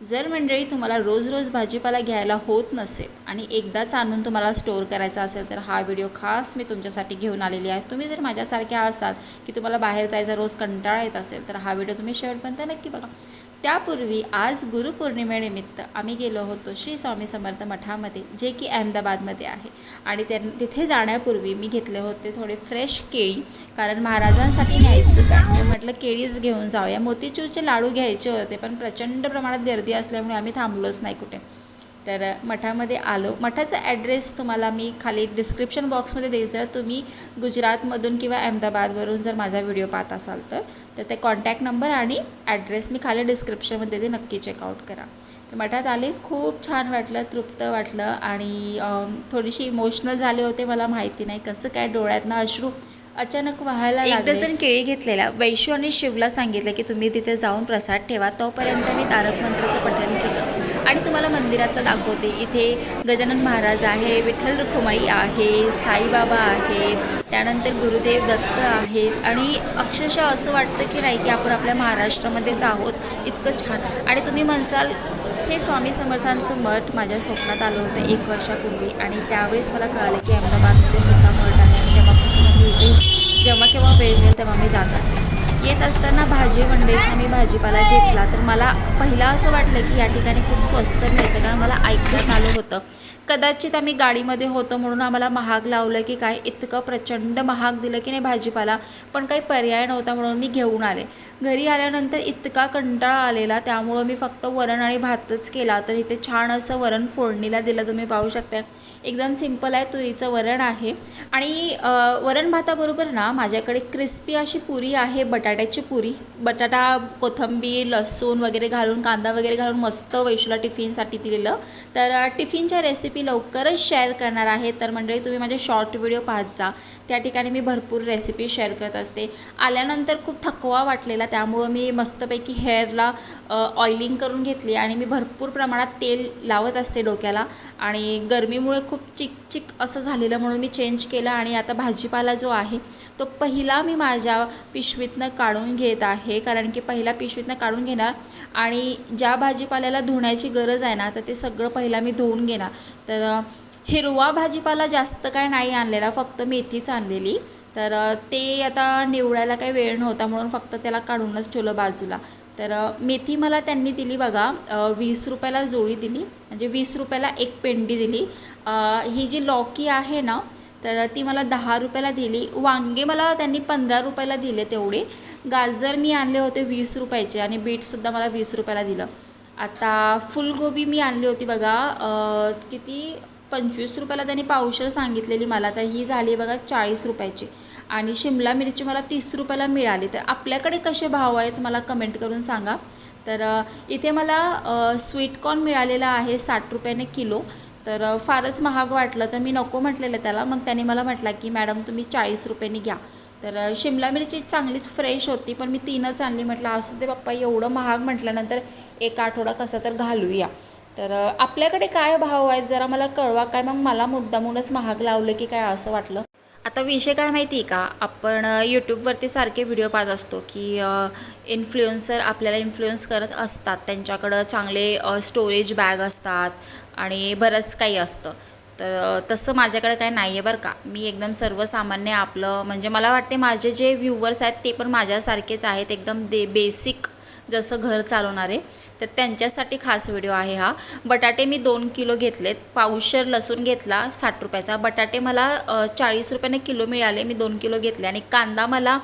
जर मंडळी तुम्हाला रोज रोज भाजीपाला घ्यायला होत नसेल आणि एकदाच आणून तुम्हाला स्टोअर करायचा असेल तर हा व्हिडिओ खास मी तुमच्यासाठी घेऊन आलेली आहे. तुम्ही जर माझ्यासारख्या असाल की तुम्हाला बाहेर जायचा रोज कंटाळा येत असेल तर हा व्हिडिओ तुम्ही शेवटपर्यंत नक्की बघा. त्यापूर्वी आज गुरुपौर्णिमेनिमित्त आम्ही गेलो होतो श्री स्वामी समर्थ मठामध्ये जे की अहमदाबादमध्ये आहे. आणि त्या तिथे जाण्यापूर्वी मी घेतले होते थोडे फ्रेश केळी कारण महाराजांसाठी न्यायचं काय? म्हटलं केळीच घेऊन जाऊया. मोतीचूरचे लाडू घ्यायचे होते पण प्रचंड प्रमाणात गर्दी असल्यामुळे आम्ही थांबलोच नाही कुठे. तर मठामध्ये आलो. मठाचा ॲड्रेस तुम्हाला मी खाली डिस्क्रिप्शन बॉक्समध्ये देईल. जर तुम्ही गुजरातमधून किंवा अहमदाबादवरून जर माझा व्हिडिओ पाहत असाल तर तर ते कॉन्टॅक्ट नंबर आणि ॲड्रेस मी खाली डिस्क्रिप्शनमध्ये ते नक्की चेकआउट करा. तर मठात आले खूप छान वाटलं तृप्त वाटलं आणि थोडीशी इमोशनल झाले होते मला माहिती नाही कसं काय डोळ्यातनं अश्रू अचानक व्हायला एक. डझन केळी घेतलेल्या वैशू आणि शिवला सांगितलं की तुम्ही तिथे जाऊन प्रसाद ठेवा. तोपर्यंत मी तारक मंत्राचं पठण केलं. आणि तुम्हाला मंदिरातलं दाखवते. इथे गजानन महाराज आहे विठ्ठल रुखुमाई आहे साईबाबा आहेत त्यानंतर गुरुदेव दत्त आहेत. आणि अक्षरशः असं वाटतं की नाही की आपण आपल्या महाराष्ट्रामध्येच आहोत. इतकं छान. आणि तुम्ही म्हणसाल हे स्वामी समर्थांचं मठ माझ्या स्वप्नात आलं होतं एक वर्षापूर्वी. आणि त्यावेळेस मला कळालं की अहमदाबादमध्ये सुद्धा मठ आहे. आणि तेव्हापासून मी इथे जेव्हा केव्हा वेळ मिळेल तेव्हा मी जात असते. येत असताना भाजी मंडईतनं मी भाजीपाला घेतला. तर मला पहिला असं वाटलं की या ठिकाणी खूप स्वस्त मिळतं. कारण मला ऐकण्यात आलं होतं कदाचित आम्ही गाडीमध्ये होतो म्हणून आम्हाला महाग लावलं की काय इतकं प्रचंड महाग दिलं की नाही भाजीपाला. पण काही पर्याय नव्हता म्हणून मी घेऊन आले. घरी आल्यानंतर इतका कंटाळा आलेला त्यामुळं मी फक्त वरण आणि भातच केला. तर इथे छान असं वरण फोडणीला दिलं तुम्ही पाहू शकता एकदम सिंपल आहे तुरीचं वरण आहे. आणि वरण भाताबरोबर ना माझ्याकडे क्रिस्पी अशी पुरी आहे बटाट्याची पुरी. बटाटा कोथिंबीर लसूण वगैरे घालून कांदा वगैरे घालून मस्त वैशूला टिफिनसाठी दिलेलं. तर टिफिनच्या रेसिपी लवकरच शेअर करणार आहे. तर मंडळी तुम्ही माझे शॉर्ट व्हिडिओ पाहत जा. त्या ठिकाणी मी भरपूर रेसिपी शेअर करत असते. आल्यानंतर खूप थकवा वाटलेला त्यामुळं मी मस्तपैकी हेअरला ऑइलिंग करून घेतली आणि मी भरपूर प्रमाणात तेल लावत असते डोक्याला. आणि गरमीमुळे खूप चिकचिक असं झालेलं म्हणून मी चेंज केलं आणि आता भाजीपाला जो आहे तो पहिला मी माझ्या पिशवीतनं काढून घेत आहे. कारण की पहिला पिशवीतनं काढून घेणार आणि ज्या भाजीपाल्याला धुण्याची गरज आहे ना तर ते सगळं पहिला मी धुवून घेणार. तर हिरवा भाजीपाला जास्त काय नाही आणलेला फक्त मेथीच आणलेली. तर ते आता निवडायला काही वेळ नव्हता म्हणून फक्त त्याला काढूनच ठेवलं बाजूला. तर मेथी मला त्यांनी दिली बघा वीस रुपयाला जोडी दिली म्हणजे वीस रुपयाला एक पेंडी दिली. ही जी लॉकी आहे ना तर ती मला दहा रुपयाला दिली. वांगे मला त्यांनी पंधरा रुपयाला दिले तेवढे. गाजर मी आणले होते वीस रुपयाचे आणि बीटसुद्धा मला वीस रुपयाला दिलं. आता फुलगोबी मी आणली होती बघा किती? पंचवीस रुपयाला त्यांनी पावशर सांगितलेली मला तर ही झाली बघा चाळीस रुपयाची. आणि शिमला मिरची मला तीस रुपयाला मिळाली. तर आपल्याकडे कसे भाव आहेत मला कमेंट करून सांगा. तर इथे मला स्वीटकॉर्न मिळालेला आहे साठ रुपयाने किलो. तर फारच महाग वाटलं तर मी नको म्हटलेलं त्याला. मग त्याने मला म्हटलं की मॅडम तुम्ही चाळीस रुपयांनी घ्या. तर शिमला मिरची चांगलीच फ्रेश होती पण मी तीनच आणली. म्हटलं असू दे बाप्पा एवढं महाग म्हटल्यानंतर एक आठवडा कसा तर घालूया. तर आपल्याकडे काय भाव आहेत? जरा मला कळवा. काय मग मला मुद्दामूनच महाग लावलं की काय असं वाटलं? आता विषय काय माहिती आहे का? आपण यूट्यूबवरती सारखे व्हिडिओ पाहत असतो की इन्फ्लुएन्सर आपल्याला इन्फ्लुएन्स करत असतात. त्यांच्याकडं चांगले स्टोरेज बॅग असतात आणि बरंच काही असतं. तर तसं माझ्याकडे काय नाही आहे बरं का. मी एकदम सर्वसामान्य आपलं म्हणजे मला वाटते माझे जे व्ह्यूवर्स आहेत ते पण माझ्यासारखेच आहेत. एकदम दे बेसिक जसं घर चालवणारे तर त्यांच्यासाठी खास व्हिडिओ आहे हा. बटाटे मी दोन किलो घेतलेत. पावशर लसूण घेतला साठ रुपयाचा. बटाटे मला चाळीस रुपयाने किलो मिळाले मी दोन किलो घेतले. आणि कांदा मला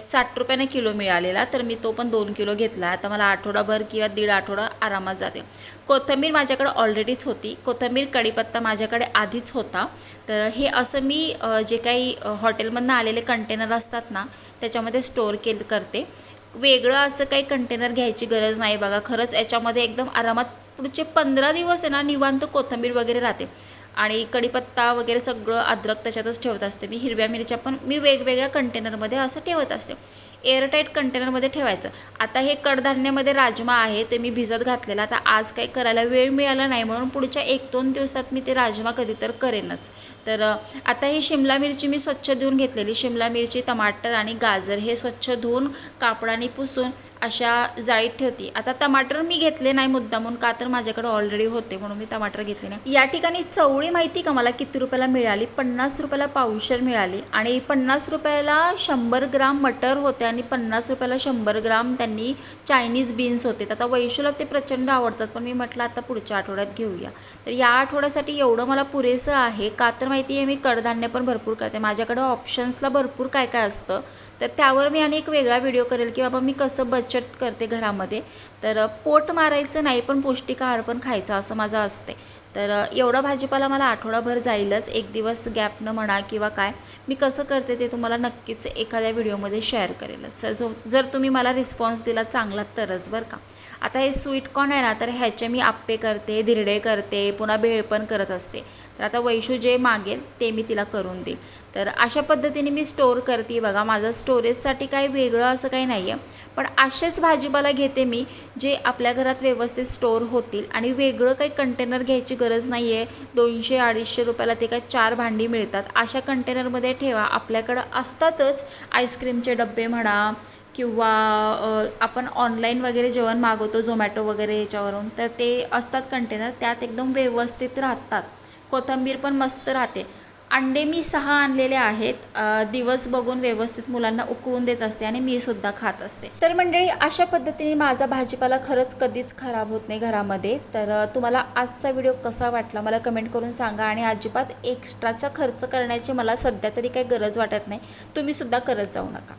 साठ रुपयाने किलो मिळालेला तर मी तो पण दोन किलो घेतला. आता मला आठवडाभर किंवा दीड आठवडा आरामात जाते. कोथंबीर माझ्याकडे ऑलरेडीच होती. कोथंबीर कढीपत्ता माझ्याकडे आधीच होता. तर हे असं मी जे काही हॉटेलमधनं आलेले कंटेनर असतात ना त्याच्यामध्ये स्टोअर केल करते. वेगळं असं काही कंटेनर घ्यायची गरज नाही बघा. खरंच याच्यामध्ये एकदम आरामात पुढचे पंधरा दिवस आहे ना निवांत कोथिंबीर वगैरे राहते. आणि कढीपत्ता वगैरे सगळं अद्रक त्याच्यातच ठेवत असते. मी हिरव्या मिरच्या पण मी वेगवेगळ्या कंटेनरमध्ये असं ठेवत असते. एअरटाईट कंटेनरमध्ये ठेवायचं. आता हे कडधान्यामध्ये राजमा आहे ते मी भिजत घातलेला. आता आज काही करायला वेळ मिळाला नाही म्हणून पुढच्या एक दोन दिवसात मी ते राजमा कधी तर करेनच. तर आता ही शिमला मिरची मी स्वच्छ धुवून घेतलेली. शिमला मिरची टमाटर आणि गाजर हे स्वच्छ धुवून कापडाने पुसून अशा जाळीत ठेवते. आता टमाटर मी घेतले नाही मुद्दामून का तर माझ्याकडे ऑलरेडी होते म्हणून मी टमाटर घेतले नाही. या ठिकाणी चवळी माहिती का मला किती रुपयाला मिळाली? पन्नास रुपयाला पावशर मिळाली आणि पन्नास रुपयाला शंभर ग्राम मटर होते आणि आणि पन्नास रुपयाला शंभर ग्राम त्यांनी चायनीज बीन्स होते. आता वैशूला ते प्रचंड आवडतात पण मी म्हटलं आता पुढच्या आठवड्यात घेऊया. तर या आठवड्यासाठी एवढं मला पुरेसं आहे. का तर माहिती आहे मी कडधान्य पण भरपूर करते. माझ्याकडं ऑप्शन्सला भरपूर काय काय असतं तर त्यावर मी आणि एक वेगळा व्हिडिओ करेल की बाबा मी कसं बचत करते घरामध्ये. तर पोट मारायचं नाही पण पौष्टिक आहार पण खायचा असं माझं असते तर एवढा भाजीपाला मला आठवडाभर जाईलच. एक दिवस गॅपनं म्हणा किंवा काय. मी कसं करते ते तुम्हाला नक्कीच एखाद्या व्हिडिओमध्ये शेअर करेलच. सर जो जर तुम्ही मला रिस्पॉन्स दिला चांगला तरच बरं का. आता हे स्वीटकॉर्न आहे ना तर ह्याचे मी आप्पे करते धिरडे करते पुन्हा भेळ पण करत असते. तर आता वैशू जे मागेल ते मी तिला करून देईल. तर अशा पद्धतीने मी स्टोअर करते. बघा माझं स्टोरेजसाठी काही वेगळं असं काही नाही आहे पण असेच भाजीपाला घेते मी जे आपल्या घरात व्यवस्थित स्टोअर होतील आणि वेगळं काही कंटेनर घ्यायची गरज गरज नाही आहे दोनशे अडीचशे रुपयाला ते काय चार भांडी मिळतात. अशा कंटेनरमध्ये ठेवा. आपल्याकडं असतातच आईस्क्रीमचे डबे म्हणा किंवा आपण ऑनलाईन वगैरे जेवण मागवतो झोमॅटो वगैरे याच्यावरून तर ते असतात कंटेनर. त्यात एकदम व्यवस्थित राहतात. कोथिंबीर पण मस्त राहते. अंडे मी सहा आणलेले आहेत. दिवस बघून व्यवस्थित मुलांना उकळून देत असते आणि मी सुद्धा खात असते. तर मंडळी अशा पद्धतीने माझा भाजीपाला खरंच कधीच खराब होत नाही घरामध्ये. तर तुम्हाला आजचा व्हिडिओ कसा वाटला मला कमेंट करून सांगा आणि अजिबात एक्स्ट्राचा खर्च करण्याची मला सध्या तरी काही गरज वाटत नाही. तुम्ही सुद्धा करत जाऊ नका.